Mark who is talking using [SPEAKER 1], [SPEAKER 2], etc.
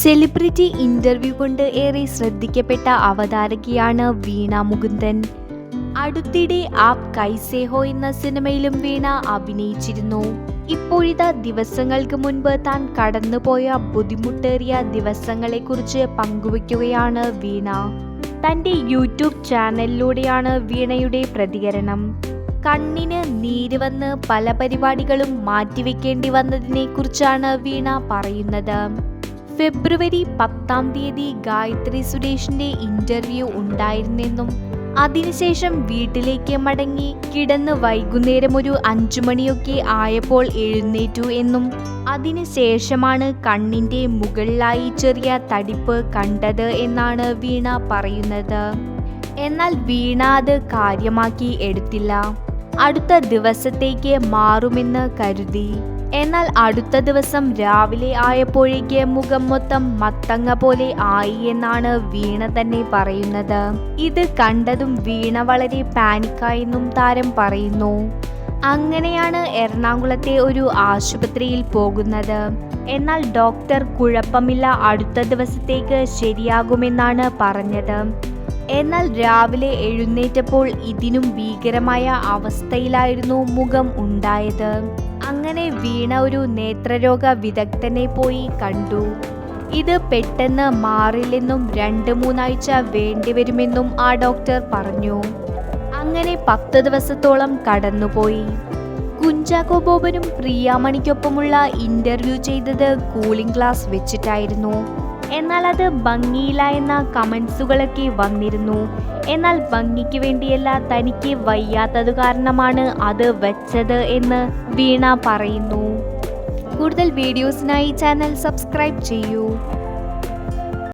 [SPEAKER 1] Celebrity interview കൊണ്ട് ഏറെ ശ്രദ്ധിക്കപ്പെട്ട അവതാരകയാണ് വീണ മുകുന്ദൻ. അടുത്തിടെ ആപ് കൈസേഹോ എന്ന സിനിമയിലും വീണ അഭിനയിച്ചിരുന്നു. ഇപ്പോഴിതാ ദിവസങ്ങൾക്ക് മുൻപ് താൻ കടന്നുപോയ ബുദ്ധിമുട്ടേറിയ ദിവസങ്ങളെക്കുറിച്ച് പങ്കുവയ്ക്കുകയാണ് വീണ. തന്റെ യൂട്യൂബ് ചാനലിലൂടെയാണ് വീണയുടെ പ്രതികരണം. കണ്ണിന് നീര് വന്ന് പല പരിപാടികളും മാറ്റിവെക്കേണ്ടി വന്നതിനെ കുറിച്ചാണ് വീണ പറയുന്നത്. ഫെബ്രുവരി പത്താം തീയതി ഗായത്രി സുരേഷിന്റെ ഇന്റർവ്യൂ ഉണ്ടായിരുന്നെന്നും അതിനുശേഷം വീട്ടിലേക്ക് മടങ്ങി കിടന്ന് വൈകുന്നേരം ഒരു അഞ്ചു മണിയൊക്കെ ആയപ്പോൾ എഴുന്നേറ്റു എന്നും അതിനുശേഷമാണ് കണ്ണിന്റെ മുകളിലായി ചെറിയ തടിപ്പ് കണ്ടത് എന്നാണ് വീണ പറയുന്നത്. എന്നാൽ വീണ അത് കാര്യമാക്കി എടുത്തില്ല. അടുത്ത ദിവസത്തേക്ക് മാറുമെന്ന് കരുതി. എന്നാൽ അടുത്ത ദിവസം രാവിലെ ആയപ്പോഴേക്ക് മുഖം മൊത്തം മത്തങ്ങ പോലെ ആയി എന്നാണ് വീണ തന്നെ പറയുന്നത്. ഇത് കണ്ടതും വീണ വളരെ പാനിക്കായെന്നും താരം പറയുന്നു. അങ്ങനെയാണ് എറണാകുളത്തെ ഒരു ആശുപത്രിയിൽ പോകുന്നത്. എന്നാൽ ഡോക്ടർ കുഴപ്പമില്ല അടുത്ത ദിവസത്തേക്ക് ശരിയാകുമെന്നാണ് പറഞ്ഞത്. എന്നാൽ രാവിലെ എഴുന്നേറ്റപ്പോൾ ഇതിനും ഭീകരമായ അവസ്ഥയിലായിരുന്നു മുഖം ഉണ്ടായത്. അങ്ങനെ വീണ ഒരു നേത്രരോഗ വിദഗ്ധനെ പോയി കണ്ടു. ഇത് പെട്ടെന്ന് മാറില്ലെന്നും രണ്ട് മൂന്നാഴ്ച വേണ്ടിവരുമെന്നും ആ ഡോക്ടർ പറഞ്ഞു. അങ്ങനെ പത്ത് ദിവസത്തോളം കടന്നുപോയി. കുഞ്ചാക്കോ ബോബനും പ്രിയാമണിക്കൊപ്പമുള്ള ഇന്റർവ്യൂ ചെയ്തത് കൂളിംഗ് ഗ്ലാസ് വെച്ചിട്ടായിരുന്നു. എന്നാൽ അത് ഭംഗിയില്ല എന്ന കമൻസുകളൊക്കെ വന്നിരുന്നു. എന്നാൽ ഭംഗിക്ക് വേണ്ടിയല്ല തനിക്ക് വയ്യാത്തത് കാരണമാണ് അത് വെച്ചത് എന്ന് വീണ പറയുന്നു. കൂടുതൽ വീഡിയോസിനായി ചാനൽ സബ്സ്ക്രൈബ് ചെയ്യൂ.